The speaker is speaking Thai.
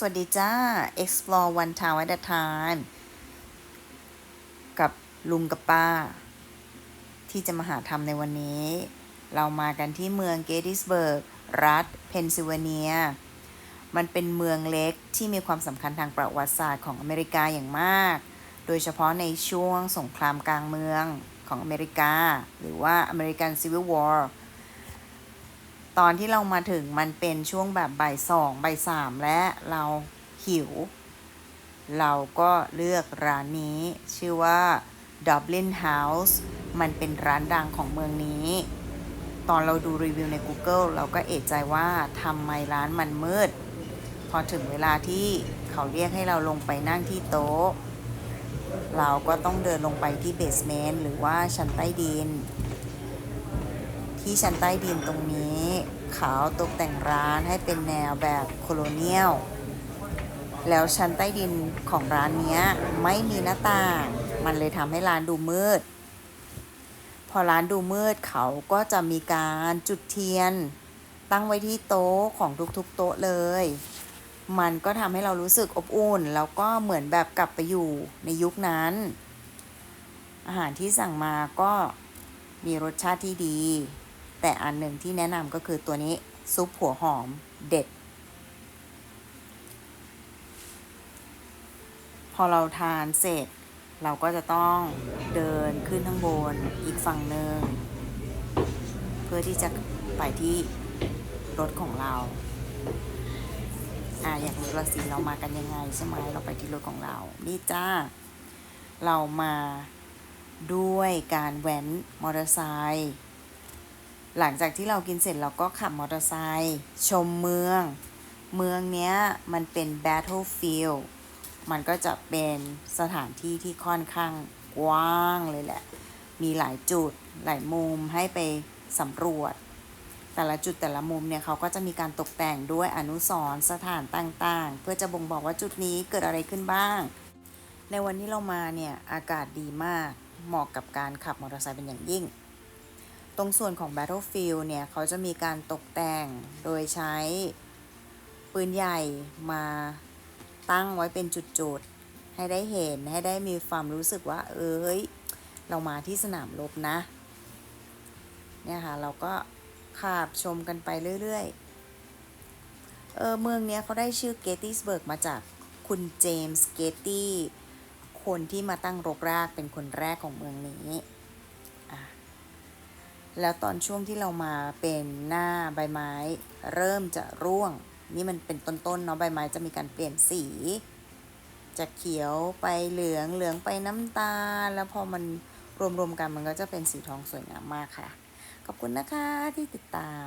สวัสดีจ้า explore one town at a time กับลุงกับป้า ที่จะมาหาทำในวันนี้ เรามากันที่เมืองเกติสเบิร์ก รัฐเพนซิลเวเนีย มันเป็นเมืองเล็กที่มีความสำคัญทางประวัติศาสตร์ของอเมริกาอย่างมาก โดยเฉพาะในช่วงสงครามกลางเมืองของอเมริกา หรือว่า American Civil War ตอนที่เรามาถึงมันเป็นช่วงแบบบ่ายสองบ่ายสามและเราหิว เราก็เลือกร้านนี้ ชื่อว่า Dublin House มันเป็นร้านดังของเมืองนี้ ตอนเราดูรีวิวใน Google เราก็เอะใจว่าทำไมร้านมันมืด พอถึงเวลาที่เขาเรียกให้เราลงไปนั่งที่โต๊ะ เราก็ต้องเดินลงไปที่เบสเมนต์หรือว่าชั้นใต้ดิน ที่ชั้นใต้ดินตรงนี้เขาตกแต่งร้านให้เป็นแนวแบบโคโลเนียล แล้วชั้นใต้ดินของร้านเนี้ยไม่มีหน้าต่าง มันเลยทำให้ร้านดูมืด พอร้านดูมืดเขาก็จะมีการจุดเทียน ตั้งไว้ที่โต๊ะของทุกๆ โต๊ะเลย มันก็ทำให้เรารู้สึกอบอุ่น แล้วก็เหมือนแบบกลับไปอยู่ในยุคนั้น อาหารที่สั่งมาก็มีรสชาติที่ดี แต่อันหนึ่งที่แนะนำก็คือตัวนี้ซุปหัวหอมเด็ด พอเราทานเสร็จ เราก็จะต้องเดินขึ้นข้างบนอีกฝั่งหนึ่ง เพื่อที่จะไปที่รถของเราอ่าอยากรู้ละสิเรามากันยังไงใช่ไหมเราไปที่รถของเรา นี่จ้า เรามาด้วยการแว้นมอเตอร์ไซค์ หลังจากที่เรากินเสร็จเราก็ขับมอเตอร์ไซค์ชมเมือง เมืองเนี้ยมันเป็น battlefield มันก็จะเป็นสถานที่ที่ค่อนข้างกว้างเลยแหละ มีหลายจุดหลายมุมให้ไปสำรวจ แต่ละจุดแต่ละมุมเนี่ยเขาก็จะมีการตกแต่งด้วยอนุสรณ์สถานต่างๆ เพื่อจะบ่งบอกว่าจุดนี้เกิดอะไรขึ้นบ้าง ในวันที่เรามาเนี่ยอากาศดีมากเหมาะกับการขับมอเตอร์ไซค์เป็นอย่างยิ่ง ตรงส่วนของ Battlefield เนี่ย เขาจะมีการตกแต่งโดยใช้ปืนใหญ่มาตั้งไว้เป็นจุดๆ ให้ได้เห็นให้ได้มีความรู้สึกว่า เอ้ย เรามาที่สนามรบนะ เนี่ยค่ะ เราก็ขับชมกันไปเรื่อยๆ เออเมืองเนี้ยเขาได้ชื่อเกติสเบิร์กมาจากคุณเจมส์เกตตี้คนที่มาตั้งรกรากเป็นคนแรกของเมืองนี้ แล้วตอนช่วงที่เรามาเป็นหน้าใบไม้ เริ่มจะร่วง นี่มันเป็นต้นๆเนาะใบไม้จะมีการเปลี่ยนสี จากเขียวไปเหลืองเหลืองไปน้ำตาล แล้วพอมันรวมๆกันมันก็จะเป็นสีทองสวยงามมากค่ะ ขอบคุณนะคะที่ติดตาม